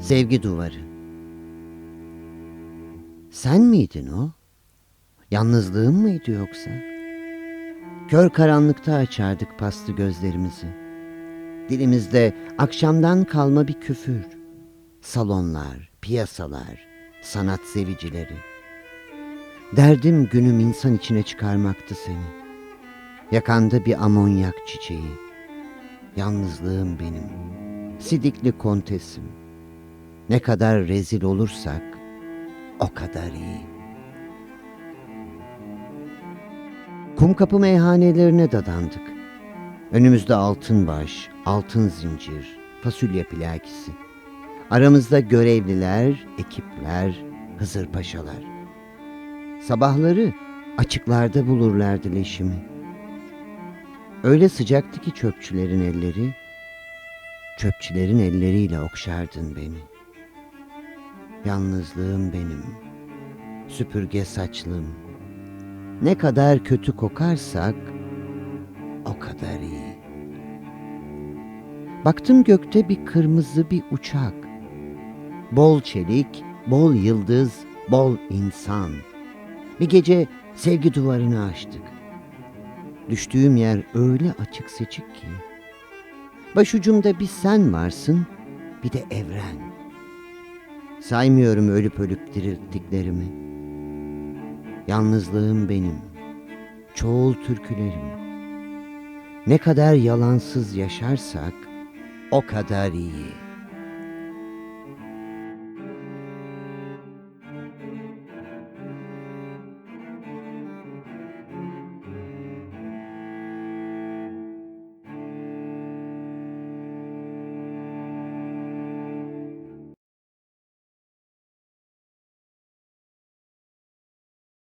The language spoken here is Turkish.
Sevgi duvarı. Sen miydin o? Yalnızlığın mıydı yoksa? Kör karanlıkta açardık paslı gözlerimizi. Dilimizde akşamdan kalma bir küfür. Salonlar, piyasalar, sanat sevicileri. Derdim günüm insan içine çıkarmaktı seni. Yakanda bir amonyak çiçeği. Yalnızlığım benim. Sidikli kontesim. Ne kadar rezil olursak o kadar iyi. Kumkapı meyhanelerine dadandık. Önümüzde altın baş, altın zincir, fasulye plakisi. Aramızda görevliler, ekipler, Hızır paşalar. Sabahları açıklarda bulurlardı leşimi. Öyle sıcaktı ki çöpçülerin elleri, çöpçülerin elleriyle okşardın beni. Yalnızlığım benim, süpürge saçlım. Ne kadar kötü kokarsak o kadar iyi. Baktım gökte bir kırmızı bir uçak. Bol çelik, bol yıldız, bol insan. Bir gece sevgi duvarını açtık. Düştüğüm yer öyle açık seçik ki. Başucumda bir sen varsın, bir de evren. Saymıyorum ölüp ölüp dirilttiklerimi. Yalnızlığım benim, çoğul türkülerim. Ne kadar yalansız yaşarsak o kadar iyi.''